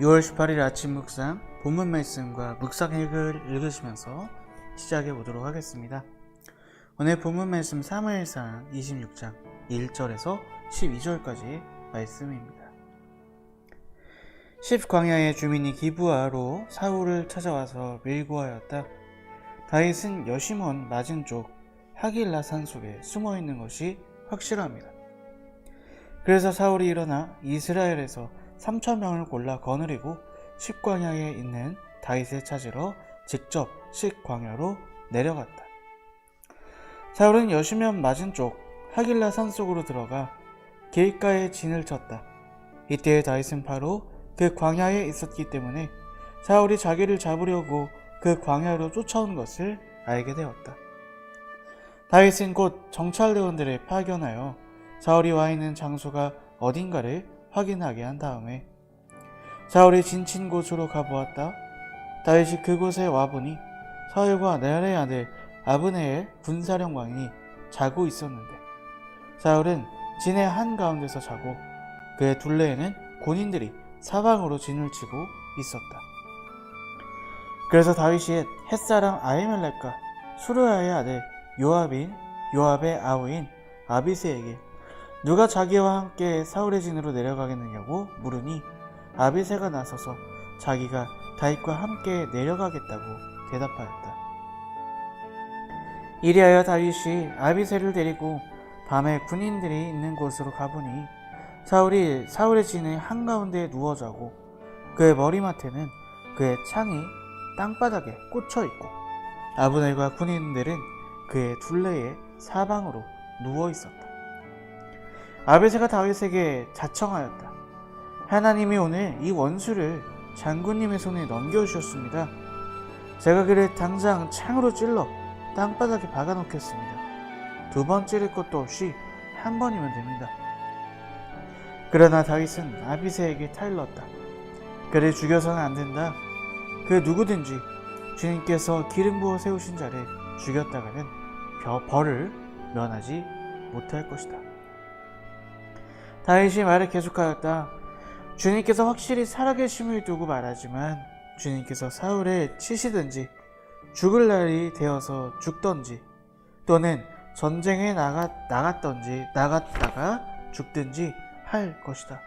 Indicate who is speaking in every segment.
Speaker 1: 6월 18일 아침 묵상 본문 말씀과 묵상액을 읽으시면서 시작해 보도록 하겠습니다. 오늘 본문 말씀 사무엘상 26장 1절에서 12절까지 말씀입니다. 10광야의 주민이 기부하로 사울을 찾아와서 밀고 하였다. 다윗은 여시몬 맞은 쪽 하길라 산 속에 숨어 있는 것이 확실합니다. 그래서 사울이 일어나 이스라엘에서 3천 명을 골라 거느리고 십광야에 있는 다윗을 찾으러 직접 십광야로 내려갔다. 사울은 여시면 맞은 쪽 하길라 산 속으로 들어가 길가에 진을 쳤다. 이때 다윗은 바로 그 광야에 있었기 때문에 사울이 자기를 잡으려고 그 광야로 쫓아온 것을 알게 되었다. 다윗은 곧 정찰대원들을 파견하여 사울이 와 있는 장소가 어딘가를 확인하게 한 다음에 사울이 진친 곳으로 가보았다. 다윗이 그곳에 와보니 사울과 네알의 아들 아브네의 군사령관이 자고 있었는데 사울은 진의 한가운데서 자고 그의 둘레에는 군인들이 사방으로 진을 치고 있었다. 그래서 다윗이 햇사람 아히멜렉과 수르야의 아들 요압인 요압의 아우인 아비세에게 누가 자기와 함께 사울의 진으로 내려가겠느냐고 물으니 아비세가 나서서 자기가 다윗과 함께 내려가겠다고 대답하였다. 이리하여 다윗이 아비세를 데리고 밤에 군인들이 있는 곳으로 가보니 사울이 사울의 진의 한가운데에 누워 자고 그의 머리맡에는 그의 창이 땅바닥에 꽂혀 있고 아브넬과 군인들은 그의 둘레에 사방으로 누워 있었다. 아베세가 다윗에게 자청하였다. 하나님이 오늘 이 원수를 장군님의 손에 넘겨주셨습니다. 제가 그를 당장 창으로 찔러 땅바닥에 박아놓겠습니다. 두 번 찌를 것도 없이 한 번이면 됩니다. 그러나 다윗은 아비세에게 타일렀다. 그를 죽여서는 안 된다. 그 누구든지 주님께서 기름 부어 세우신 자를 죽였다가는 벼- 벌을 면하지 못할 것이다. 다윗이 말을 계속하였다. 주님께서 확실히 살아계심을 두고 말하지만 주님께서 사울을 치시든지 죽을 날이 되어서 죽던지 또는 전쟁에 나가, 나갔던지 나갔다가 죽든지 할 것이다.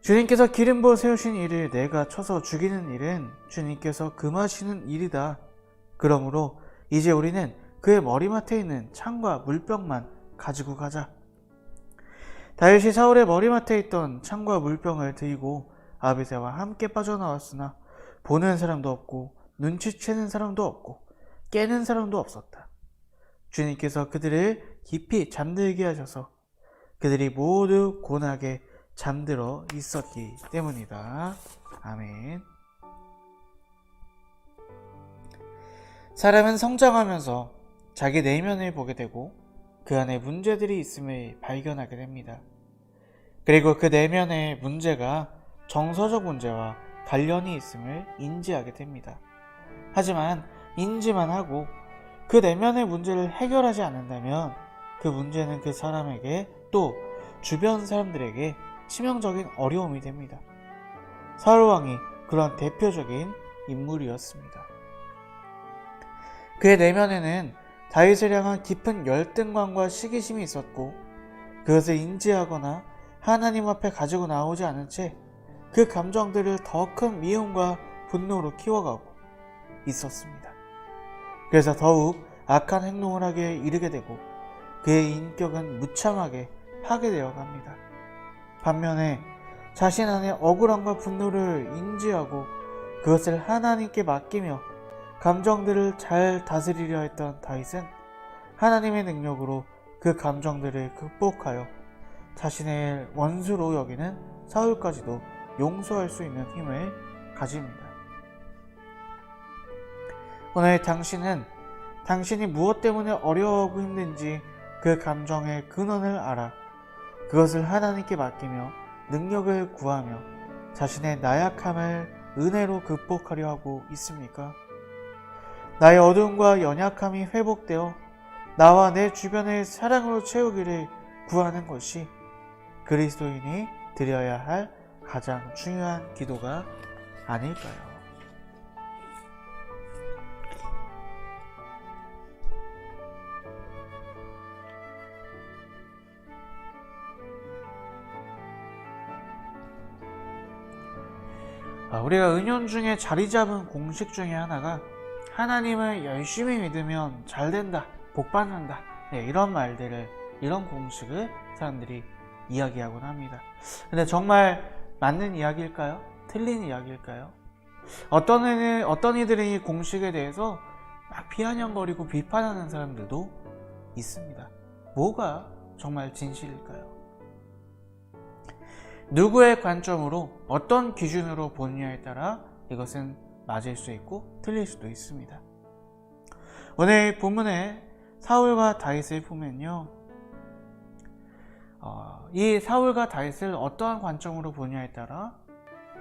Speaker 1: 주님께서 기름 부어 세우신 일을 내가 쳐서 죽이는 일은 주님께서 금하시는 일이다. 그러므로 이제 우리는 그의 머리맡에 있는 창과 물병만 가지고 가자. 다윗이 사울의 머리맡에 있던 창과 물병을 들고 아비세와 함께 빠져나왔으나 보는 사람도 없고 눈치채는 사람도 없고 깨는 사람도 없었다. 주님께서 그들을 깊이 잠들게 하셔서 그들이 모두 고나게 잠들어 있었기 때문이다. 아멘. 사람은 성장하면서 자기 내면을 보게 되고 그 안에 문제들이 있음을 발견하게 됩니다. 그리고 그 내면의 문제가 정서적 문제와 관련이 있음을 인지하게 됩니다. 하지만 인지만 하고 그 내면의 문제를 해결하지 않는다면 그 문제는 그 사람에게 또 주변 사람들에게 치명적인 어려움이 됩니다. 사울왕이 그런 대표적인 인물이었습니다. 그의 내면에는 다윗을 향한 깊은 열등감과 시기심이 있었고 그것을 인지하거나 하나님 앞에 가지고 나오지 않은 채 그 감정들을 더 큰 미움과 분노로 키워가고 있었습니다. 그래서 더욱 악한 행동을 하게 이르게 되고 그의 인격은 무참하게 파괴되어 갑니다. 반면에 자신 안에 억울함과 분노를 인지하고 그것을 하나님께 맡기며 감정들을 잘 다스리려 했던 다윗은 하나님의 능력으로 그 감정들을 극복하여 자신의 원수로 여기는 사울까지도 용서할 수 있는 힘을 가집니다. 오늘 당신은 당신이 무엇 때문에 어려워하고 힘든지 그 감정의 근원을 알아 그것을 하나님께 맡기며 능력을 구하며 자신의 나약함을 은혜로 극복하려 하고 있습니까? 나의 어두움과 연약함이 회복되어 나와 내 주변을 사랑으로 채우기를 구하는 것이 그리스도인이 드려야 할 가장 중요한 기도가 아닐까요? 아, 우리가 은연 중에 자리 잡은 공식 중에 하나가 하나님을 열심히 믿으면 잘 된다, 복 받는다. 네, 이런 말들을, 이런 공식을 사람들이 이야기하곤 합니다. 근데 정말 맞는 이야기일까요? 틀린 이야기일까요? 어떤 이들, 어떤 이들은 이 공식에 대해서 막 비아냥거리고 비판하는 사람들도 있습니다. 뭐가 정말 진실일까요? 누구의 관점으로 어떤 기준으로 보느냐에 따라 이것은 맞을 수 있고 틀릴 수도 있습니다. 오늘 본문에 사울과 다윗을 보면요. 어, 이 사울과 다윗을 어떠한 관점으로 보냐에 따라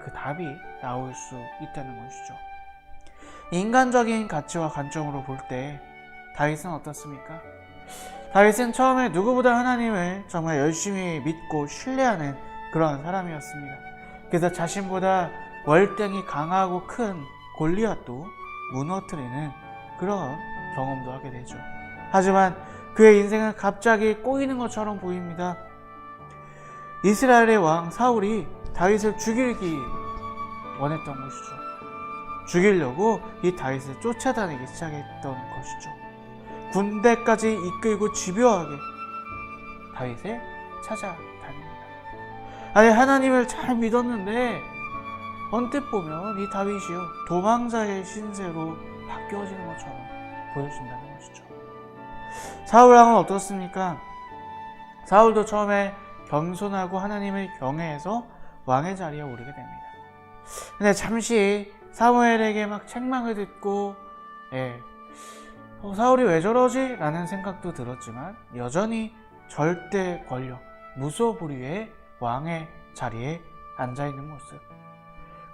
Speaker 1: 그 답이 나올 수 있다는 것이죠. 인간적인 가치와 관점으로 볼 때 다윗은 어떻습니까? 다윗은 처음에 누구보다 하나님을 정말 열심히 믿고 신뢰하는 그런 사람이었습니다. 그래서 자신보다 월등히 강하고 큰 골리앗도 무너뜨리는 그런 경험도 하게 되죠. 하지만 그의 인생은 갑자기 꼬이는 것처럼 보입니다. 이스라엘의 왕 사울이 다윗을 죽이기 원했던 것이죠. 죽이려고 이 다윗을 쫓아다니기 시작했던 것이죠. 군대까지 이끌고 집요하게 다윗을 찾아다닙니다. 아니 하나님을 잘 믿었는데 언뜻 보면 이 다윗이요 도망자의 신세로 바뀌어지는 것처럼 보여진다는 것이죠. 사울 왕은 어떻습니까? 사울도 처음에 겸손하고 하나님을 경외해서 왕의 자리에 오르게 됩니다. 근데 잠시 사무엘에게 막 책망을 듣고 예, 어, 사울이 왜 저러지? 라는 생각도 들었지만 여전히 절대 권력, 무소불위의 왕의 자리에 앉아있는 모습.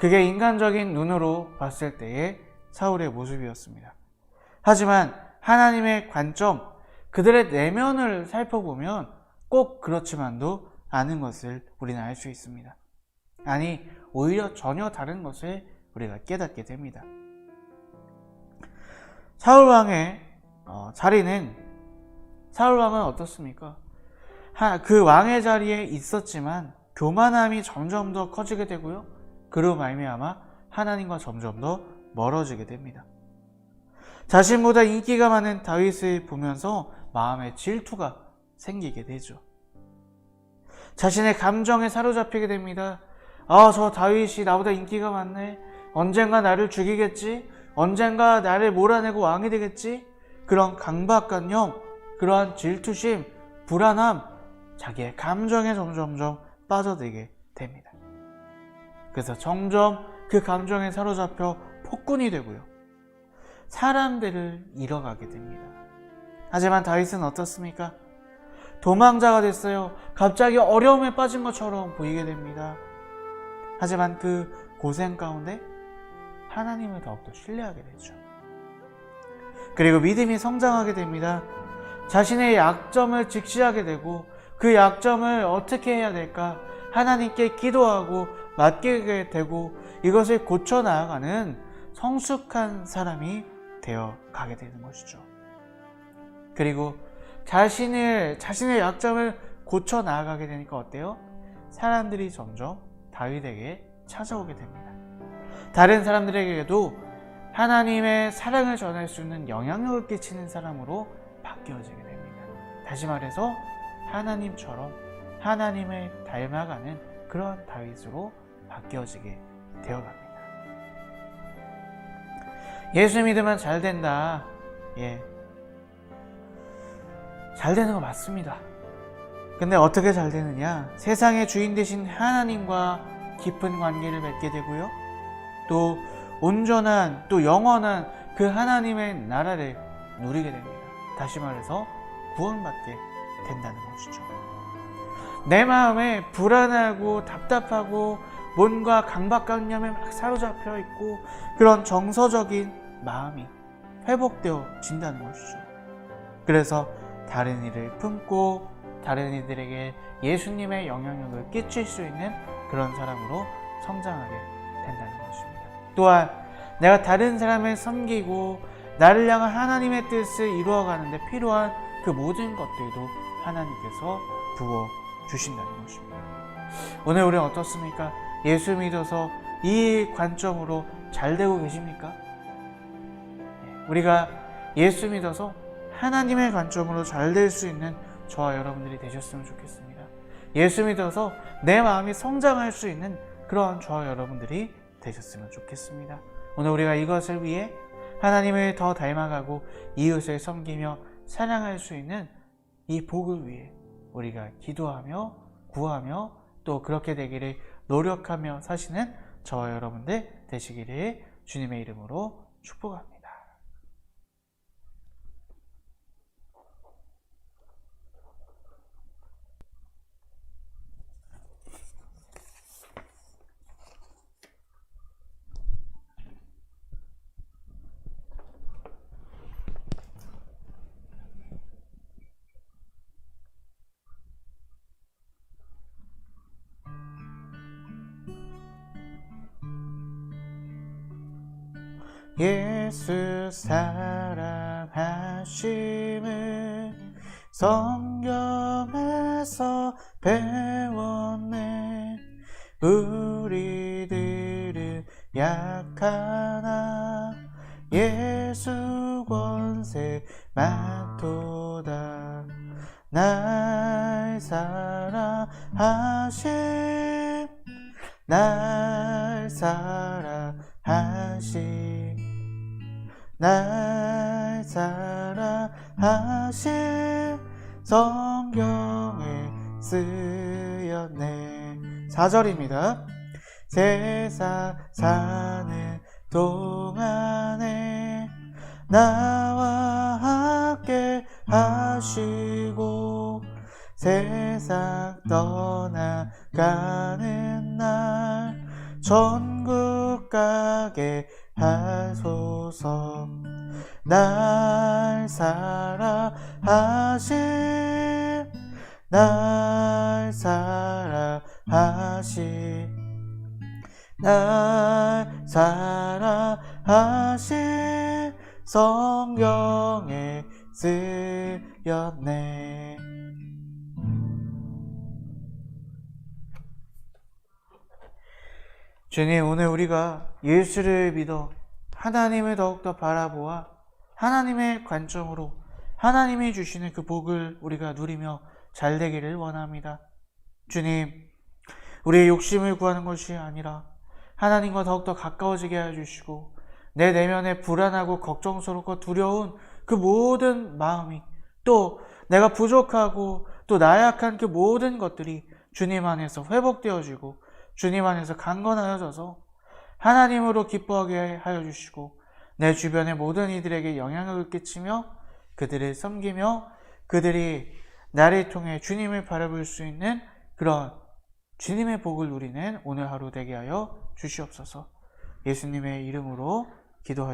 Speaker 1: 그게 인간적인 눈으로 봤을 때의 사울의 모습이었습니다. 하지만 하나님의 관점, 그들의 내면을 살펴보면 꼭 그렇지만도 않은 것을 우리는 알 수 있습니다. 아니, 오히려 전혀 다른 것을 우리가 깨닫게 됩니다. 사울왕의 어, 자리는 사울왕은 어떻습니까? 하, 그 왕의 자리에 있었지만 교만함이 점점 더 커지게 되고요. 그로 말미암아 하나님과 점점 더 멀어지게 됩니다. 자신보다 인기가 많은 다윗을 보면서 마음에 질투가 생기게 되죠. 자신의 감정에 사로잡히게 됩니다. 아, 저 다윗이 나보다 인기가 많네. 언젠가 나를 죽이겠지? 언젠가 나를 몰아내고 왕이 되겠지? 그런 강박관념, 그러한 질투심, 불안함, 자기의 감정에 점점점 빠져들게 됩니다. 그래서 점점 그 감정에 사로잡혀 폭군이 되고요. 사람들을 잃어가게 됩니다. 하지만 다윗은 어떻습니까? 도망자가 됐어요. 갑자기 어려움에 빠진 것처럼 보이게 됩니다. 하지만 그 고생 가운데 하나님을 더욱더 신뢰하게 되죠. 그리고 믿음이 성장하게 됩니다. 자신의 약점을 직시하게 되고 그 약점을 어떻게 해야 될까 하나님께 기도하고 맡기게 되고 이것을 고쳐 나아가는 성숙한 사람이 되어 가게 되는 것이죠. 그리고 자신을 자신의 약점을 고쳐 나아가게 되니까 어때요? 사람들이 점점 다윗에게 찾아오게 됩니다. 다른 사람들에게도 하나님의 사랑을 전할 수 있는 영향력을 끼치는 사람으로 바뀌어지게 됩니다. 다시 말해서 하나님처럼 하나님을 닮아가는 그런 다윗으로 바뀌어지게 되어갑니다. 예수 믿으면 잘 된다. 예. 잘 되는 거 맞습니다. 근데 어떻게 잘 되느냐? 세상의 주인 되신 하나님과 깊은 관계를 맺게 되고요. 또 온전한 또 영원한 그 하나님의 나라를 누리게 됩니다. 다시 말해서 구원받게 된다는 것이죠. 내 마음에 불안하고 답답하고 뭔가 강박관념에 막 사로잡혀 있고 그런 정서적인 마음이 회복되어 진다는 것이죠. 그래서 다른 이를 품고 다른 이들에게 예수님의 영향력을 끼칠 수 있는 그런 사람으로 성장하게 된다는 것입니다. 또한 내가 다른 사람을 섬기고 나를 향한 하나님의 뜻을 이루어가는데 필요한 그 모든 것들도 하나님께서 부어 주신다는 것입니다. 오늘 우리는 어떻습니까? 예수 믿어서 이 관점으로 잘 되고 계십니까? 네, 우리가 예수 믿어서 하나님의 관점으로 잘 될 수 있는 저와 여러분들이 되셨으면 좋겠습니다. 예수 믿어서 내 마음이 성장할 수 있는 그러한 저와 여러분들이 되셨으면 좋겠습니다. 오늘 우리가 이것을 위해 하나님을 더 닮아가고 이웃을 섬기며 사랑할 수 있는 이 복을 위해 우리가 기도하며 구하며 또 그렇게 되기를 노력하며 사시는 저와 여러분들 되시기를 주님의 이름으로 축복합니다. 예수 사랑하심을 성경에서 배웠네. 우리들은 약하나 예수 권세 많도다. 날 사랑하심 날 사랑하심 날 사랑하신 성경에 쓰였네 4절입니다. 세상 사는 동안에 나와 함께 하시고 세상 떠나가는 날 천국 가게 하소서. 날 사랑하신 날 사랑하신 날 사랑하신 성경에 쓰였네 주님, 오늘 우리가 예수를 믿어 하나님을 더욱더 바라보아 하나님의 관점으로 하나님이 주시는 그 복을 우리가 누리며 잘 되기를 원합니다. 주님, 우리의 욕심을 구하는 것이 아니라 하나님과 더욱더 가까워지게 해주시고 내 내면에 불안하고 걱정스럽고 두려운 그 모든 마음이 또 내가 부족하고 또 나약한 그 모든 것들이 주님 안에서 회복되어지고 주님 안에서 강건하여져서 하나님으로 기뻐하게 하여 주시고 내 주변의 모든 이들에게 영향을 끼치며 그들을 섬기며 그들이 나를 통해 주님을 바라볼 수 있는 그런 주님의 복을 누리는 오늘 하루 되게 하여 주시옵소서. 예수님의 이름으로 기도하여